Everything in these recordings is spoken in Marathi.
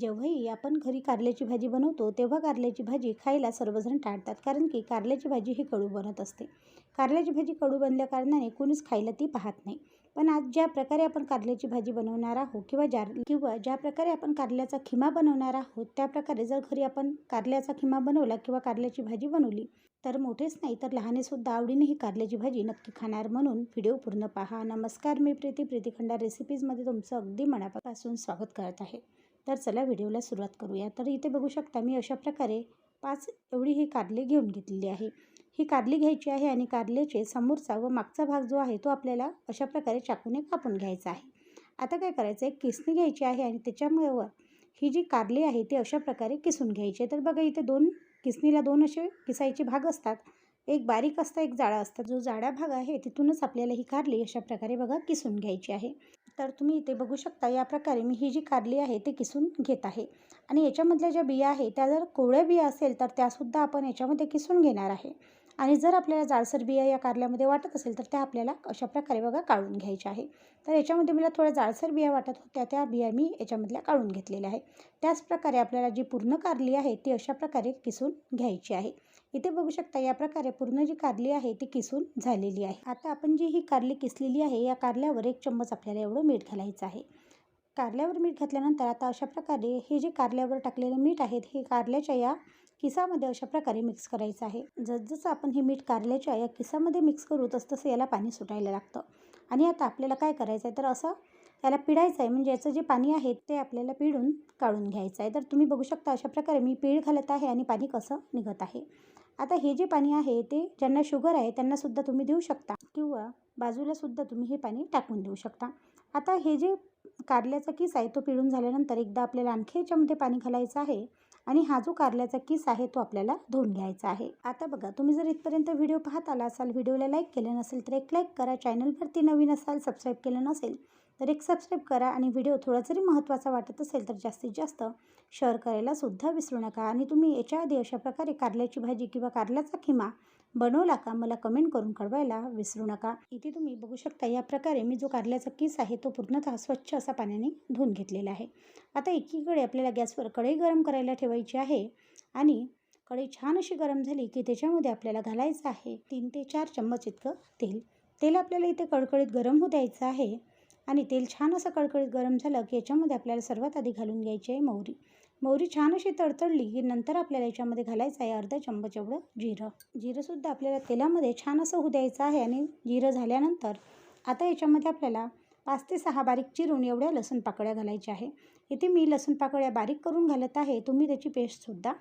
जेव्हाही आपण घरी कारल्याची भाजी बनवतो तेव्हा कारल्याची भाजी खायला सर्वजण टाळतात. कारण की कारल्याची भाजी ही कडू बनत असते. कारल्याची भाजी कडू बनल्या कारणाने कोणीच खायला ती पाहत नाही. पण आज ज्या प्रकारे आपण कारल्याची भाजी बनवणार आहोत किंवा ज्या किंवा ज्या प्रकारे आपण कारल्याचा खिमा बनवणार आहोत त्या प्रकारे जर घरी आपण कारल्याचा खिमा बनवला किंवा कारल्याची भाजी बनवली तर मोठेच नाही तर लहानेसुद्धा आवडीने ही कारल्याची भाजी नक्की खाणार. म्हणून व्हिडिओ पूर्ण पहा. नमस्कार मी प्रीती. प्रीती खंडा रेसिपीजमध्ये तुमचं अगदी मनापासून स्वागत करत आहे. तर चला व्हिडिओला सुरुवात करूया. तर इथे बघू शकता मी अशा प्रकारे पाच एवढी ही कारले घेऊन घेतलेली आहे. ही कारली घ्यायची आहे आणि कारलेचे समोरचा व मागचा भाग जो आहे तो आपल्याला अशा प्रकारे चाकूने कापून घ्यायचा आहे. आता काय करायचं आहे किसणी घ्यायची आहे आणि त्याच्यामुळे ही जी कारले आहे ती अशा प्रकारे किसून घ्यायची तर बघा इथे दोन किसणीला दोन असे किसायचे भाग असतात. एक बारीक असतं एक जाडा असतं जो जाडा भाग आहे तिथूनच आपल्याला ही कारली अशा प्रकारे बघा किसून घ्यायची आहे. तर तुम्ही इथे बघू शकता या प्रकारे मी ही जी कारली आहे ते किसून घेत आहे. आणि याच्यामधल्या ज्या बिया आहे त्या जर कोवळ्या बिया असेल तर त्यासुद्धा आपण याच्यामध्ये किसून घेणार आहे. आणि जर आपल्याला जाडसर बिया या कारल्यामध्ये वाटत असेल तर त्या आपल्याला अशा प्रकारे बघा काढून घ्यायच्या आहे. तर याच्यामध्ये मला थोड्या जाडसर बिया वाटत होत्या त्या बिया मी याच्यामधल्या काढून घेतलेल्या आहे. त्याचप्रकारे आपल्याला जी पूर्ण कारली आहे ती अशा प्रकारे किसून घ्यायची आहे. इथे बघू शकता या प्रकारे पूर्ण जी कारली आहे ती किसून झालेली आहे. आता आपण जी ही कारली किसलेली आहे या कारल्यावर एक चम्मच आपल्याला एवढं मीठ घालायचं आहे. कारल्यावर मीठ घातल्यानंतर आता अशा प्रकारे हे जे कारल्यावर टाकलेलं मीठ आहे हे कारल्याच्या या किसामध्ये अशा प्रकारे मिक्स करायचं आहे. जसजसं आपण हे मीठ कारल्याच्या या किसामध्ये मिक्स करू तसतसं याला पाणी सुटायला लागतं. आणि आता आपल्याला काय करायचं आहे? तर असं याला पिळायचं आहे. म्हणजे याचं जे पाणी आहे ते आपल्याला पिळून काढून घ्यायचं आहे. तर तुम्ही बघू शकता अशा प्रकारे मी पीळ घालत आहे आणि पाणी कसं निघत आहे. आता हे जे पाणी आहे ते ज्यांना शुगर आहे त्यांनासुद्धा तुम्ही देऊ शकता. किंवा बाजूलासुद्धा तुम्ही हे पाणी टाकून देऊ शकता. आता हे जे कारल्याचा किस आहे तो पिळून झाल्यानंतर एकदा आपल्याला आणखी याच्यामध्ये पाणी घालायचं आहे. आणि हा जो कारल्याचा किस आहे तो आपल्याला धुवून घ्यायचा आहे. आता बघा तुम्ही जर इथपर्यंत व्हिडिओ पाहत आला असाल व्हिडिओला लाईक केलं नसेल तर एक लाईक करा. चॅनलवरती नवीन असाल सबस्क्राईब केलं नसेल तर एक सबस्क्राईब करा आणि व्हिडिओ थोडा जरी महत्त्वाचा वाटत असेल तर जास्तीत जास्त शेअर करायला सुद्धा विसरू नका. आणि तुम्ही याच्या आधी अशा प्रकारे कारल्याची भाजी किंवा कारल्याचा खिमा बनवला का मला कमेंट करून कळवायला विसरू नका. इथे तुम्ही बघू शकता या प्रकारे मी जो कारल्याचा किस आहे तो पूर्णतः स्वच्छ असा पाण्याने धुवून घेतलेला आहे. आता एकीकडे आपल्याला गॅसवर कढई गरम करायला ठेवायची आहे आणि कढई छान अशी गरम झाली की त्याच्यामध्ये आपल्याला घालायचं आहे तीन ते चार चम्मच इतकं तेल. तेल आपल्याला इथे कडकडीत गरम होऊ द्यायचं आहे आणि तेल छान असं कडकडीत गरम झालं की याच्यामध्ये आपल्याला सर्वात आधी घालून घ्यायची आहे मोहरी. मोहरी छान अशी तडतडली की नंतर आपल्याला याच्यामध्ये घालायचं आहे अर्धा चम्मच एवढं जिरं. जिरंसुद्धा आपल्याला तेलामध्ये छान असं होऊ द्यायचं आहे आणि जिरं झाल्यानंतर आता याच्यामध्ये आपल्याला पाच ते सहा बारीक चिरून एवढ्या लसूण पाकळ्या घालायच्या आहे. इथे मी लसूण पाकळ्या बारीक करून घालत आहे. तुम्ही त्याची पेस्टसुद्धा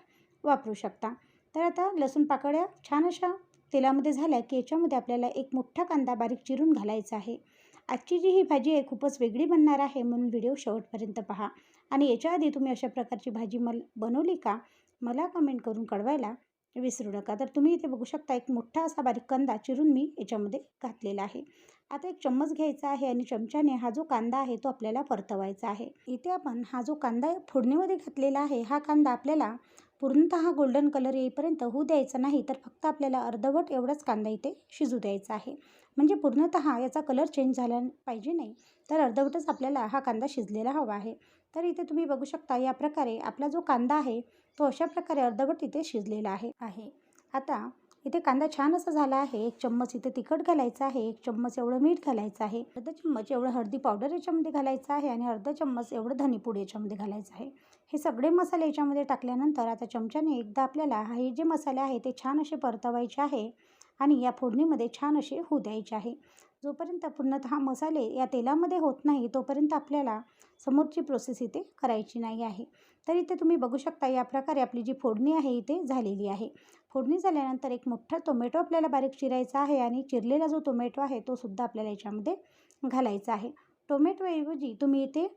वापरू शकता. तर आता लसूण पाकळ्या छान अशा तेलामध्ये झाल्या की याच्यामध्ये आपल्याला एक मोठा कांदा बारीक चिरून घालायचा आहे. आजची जी ही भाजी आहे खूपच वेगळी बनणार आहे म्हणून व्हिडिओ शेवटपर्यंत पहा. आणि याच्या आधी तुम्ही अशा प्रकारची भाजी मल बनवली का? मला कमेंट करून कळवायला विसरू नका. तर तुम्ही इथे बघू शकता एक मोठा असा बारीक कांदा चिरून मी याच्यामध्ये घातलेला आहे. आता एक चम्मच घ्यायचा आहे आणि चमच्याने हा जो कांदा आहे तो आपल्याला परतवायचा आहे. इथे आपण हा जो कांदा फोडणीमध्ये घातलेला आहे हा कांदा आपल्याला पूर्णतः गोल्डन कलर येईपर्यंत होऊ द्यायचा नाही तर फक्त आपल्याला अर्धवट एवढाच कांदा इथे शिजू द्यायचा आहे. म्हणजे पूर्णतः याचा कलर चेंज झाला पाहिजे नाही तर अर्धवटच आपल्याला हा कांदा शिजलेला हवा आहे. तर इथे तुम्ही बघू शकता या प्रकारे आपला जो कांदा आहे तो अशा प्रकारे अर्धवट इथे शिजलेला आहे. आहे. आता इथे कांदा छान असा झाला आहे एक चम्मच इथे तिखट घालायचं आहे एक चम्मच एवढं मीठ घालायचं आहे अर्धा चम्मच एवढं हळदी पावडर याच्यामध्ये घालायचं आहे आणि अर्धा चम्मच एवढं धनीपूड याच्यामध्ये घालायचं आहे. हे सगळे मसाले याच्यामध्ये टाकल्यानंतर आता चमच्याने एकदा आपल्याला हे जे मसाले आहे ते छान असे परतवायचे आहे आणि या फोडणीमध्ये छान असे होऊ द्यायचे आहे. जोपर्यंत पूर्णतः मसाले या तेलामध्ये होत नाही तोपर्यंत आपल्याला समोरची प्रोसेस इथे करायची नाही आहे. तर इथे तुम्ही बघू शकता या प्रकारे आपली जी फोडणी आहे इथे झालेली आहे. फोडणी झाल्यानंतर एक मोठा टोमॅटो आपल्याला बारीक चिरायचा आहे आणि चिरलेला जो टोमॅटो आहे तो सुद्धा आपल्याला याच्यामध्ये घालायचा आहे. टोमॅटोऐवजी तुम्ही इथे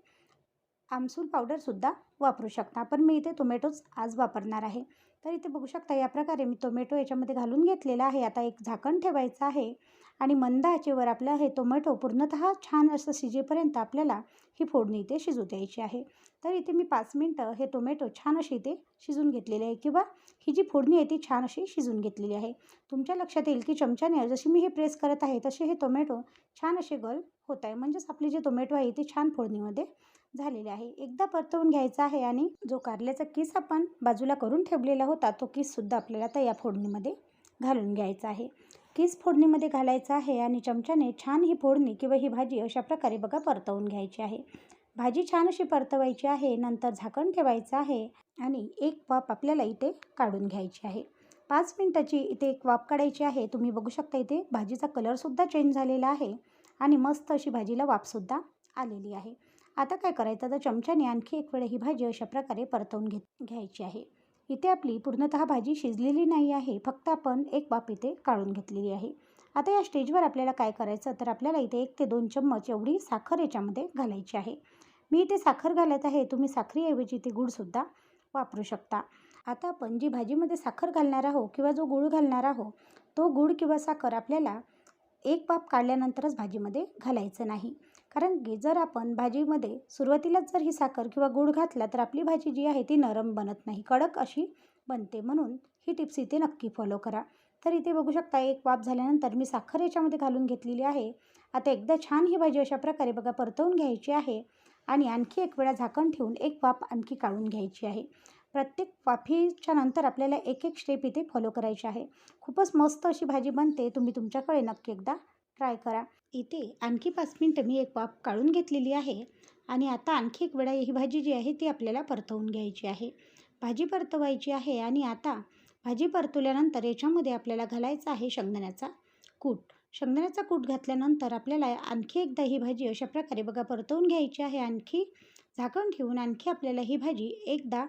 आमसूल पावडरसुद्धा वापरू शकता. पण मी इथे टोमॅटोच आज वापरणार आहे. तर इथे बघू शकता या प्रकारे मी टोमॅटो याच्यामध्ये घालून घेतलेला आहे. आता एक झाकण ठेवायचं आहे. आणि मंद आचेवर आपलं हे टोमॅटो पूर्णतः छान असं शिजेपर्यंत आपल्याला ही फोडणी इथे शिजू द्यायची आहे. तर इथे मी पाच मिनटं हे टोमॅटो छान अशी इथे शिजून घेतलेले आहे किंवा ही जी फोडणी आहे ती छान अशी शिजून घेतलेली आहे. तुमच्या लक्षात येईल की चमच्याने जशी मी हे प्रेस करत आहे तसे हे टोमॅटो छान असे गल होत आहे. म्हणजेच आपले जे टोमॅटो आहे ते छान फोडणीमध्ये झालेले आहे. एकदा परतवून घ्यायचा आहे आणि जो कारल्याचा किस आपण बाजूला करून ठेवलेला होता तो किससुद्धा आपल्याला आता या फोडणीमध्ये घालून घ्यायचा आहे. किस फोडणीमध्ये घालायचा आहे आणि चमच्याने छान ही फोडणी किंवा ही भाजी अशा प्रकारे बघा परतवून घ्यायची आहे. भाजी छान अशी परतवायची आहे नंतर झाकण ठेवायचं आहे आणि एक वाफ आपल्याला इथे काढून घ्यायची आहे. पाच मिनटाची इथे एक वाफ काढायची आहे. तुम्ही बघू शकता इथे भाजीचा कलरसुद्धा चेंज झालेला आहे आणि मस्त अशी भाजीला वाफसुद्धा आलेली आहे. आता काय करायचं? तर चमच्याने आणखी एक वेळ ही भाजी अशा प्रकारे परतवून घेत घ्यायची आहे. इथे आपली पूर्णतः भाजी शिजलेली नाही आहे. फक्त आपण एक बाप इथे काढून घेतलेली आहे. आता या स्टेजवर आपल्याला काय करायचं? तर आपल्याला इथे एक ते दोन चम्मच एवढी साखर याच्यामध्ये घालायची आहे. मी इथे साखर घालत आहे. तुम्ही साखरीऐवजी इथे गूळसुद्धा वापरू शकता. आता आपण जी भाजीमध्ये साखर घालणार आहोत किंवा जो गूळ घालणार आहोत तो गूळ किंवा साखर आपल्याला एक पाप काढल्यानंतरच भाजीमध्ये घालायचं नाही. कारण की जर आपण भाजीमध्ये सुरुवातीलाच जर ही साखर किंवा गूळ घातला तर आपली भाजी जी आहे ती नरम बनत नाही. कडक अशी बनते. म्हणून ही टिप्स इथे नक्की फॉलो करा. तर इथे बघू शकता एक वाफ झाल्यानंतर मी साखर याच्यामध्ये घालून घेतलेली आहे. आता एकदा छान ही भाजी अशा प्रकारे बघा परतवून घ्यायची आहे आणि आणखी एक वेळा झाकण ठेवून एक वाफ आणखी काढून घ्यायची आहे. प्रत्येक वाफीच्या नंतर आपल्याला एक एक स्टेप इथे फॉलो करायची आहे. खूपच मस्त अशी भाजी बनते. तुम्ही तुमच्याकडे नक्की एकदा ट्राय करा. इथे आणखी पाच मिनटं मी एक वाफ काढून घेतलेली आहे आणि आता आणखी एक वेळा ही भाजी जी आहे ती आपल्याला परतवून घ्यायची आहे. भाजी परतवायची आहे आणि आता भाजी परतवल्यानंतर याच्यामध्ये आपल्याला घालायचा आहे शेंगदाण्याचा कूट. शेंगदाण्याचा कूट घातल्यानंतर आपल्याला आणखी एकदा ही भाजी अशा प्रकारे बघा परतवून घ्यायची आहे. आणखी झाकण ठेवून आणखी आपल्याला ही भाजी एकदा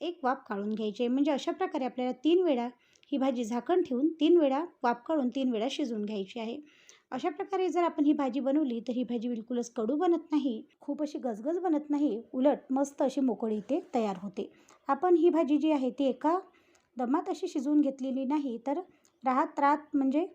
एक वाफ काढून घ्यायची आहे. म्हणजे अशा प्रकारे आपल्याला तीन वेळा ही भाजी झाकण ठेवून तीन वेळा वाफ काढून तीन वेळा शिजवून घ्यायची आहे. अशा प्रकारे जर आपण ही भाजी बनवली तर ही भाजी बिलकुलच कडू बनत नाही खूप अशी गजगज बनत नाही उलट मस्त अशी मोकळी इथे तयार होते. आपण ही भाजी जी आहे ती एका दमात अशी शिजवून घेतलेली नाही तर राहत राहत म्हणजे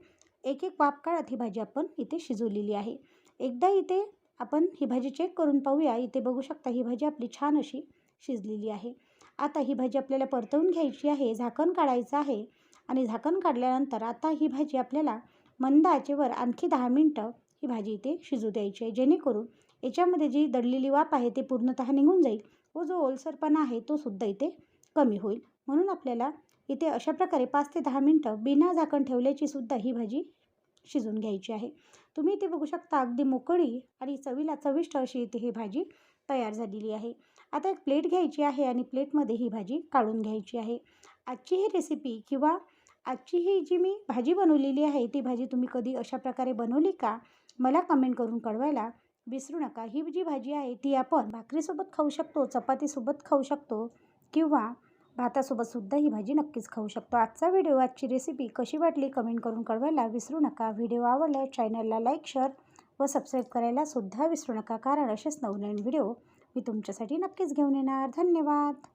एक एक वाप काढत ही भाजी आपण इथे शिजवलेली आहे. एकदा इथे आपण ही भाजी चेक करून पाहूया इथे बघू शकता ही भाजी आपली छान अशी शिजलेली आहे. आता ही भाजी आपल्याला परतवून घ्यायची आहे झाकण काढायचं आहे आणि झाकण काढल्यानंतर आता ही भाजी आपल्याला मंद आचेवर आणखी दहा मिनटं ही भाजी इथे शिजू द्यायची आहे. जेणेकरून याच्यामध्ये जी दडलेली वाफ आहे ते पूर्णतः निघून जाईल. व जो ओलसरपणा आहे तो सुद्धा इथे कमी होईल. म्हणून आपल्याला इथे अशा प्रकारे पाच ते दहा मिनटं बिना झाकण ठेवल्याची सुद्धा ही भाजी शिजून घ्यायची आहे. तुम्ही इथे बघू शकता अगदी मोकळी आणि चवीला चविष्ट अशी इथे ही भाजी तयार झालेली आहे. आता एक प्लेट घ्यायची आहे आणि प्लेटमध्ये ही भाजी काढून घ्यायची आहे. आजची ही रेसिपी किंवा आजची ही जी मी भाजी बनवलेली आहे ती भाजी तुम्ही कधी अशा प्रकारे बनवली का? मला कमेंट करून कळवायला विसरू नका. ही जी भाजी आहे ती आपण भाकरीसोबत खाऊ शकतो चपातीसोबत खाऊ शकतो किंवा भातासोबतसुद्धा ही भाजी नक्कीच खाऊ शकतो. आजचा व्हिडिओ आजची रेसिपी कशी वाटली कमेंट करून कळवायला विसरू नका. व्हिडिओ आवडला चॅनलला लाईक शेअर व सबस्क्राईब करायला सुद्धा विसरू नका. कारण असेच नवनवीन व्हिडिओ मी तुमच्यासाठी नक्कीच घेऊन येणार. धन्यवाद!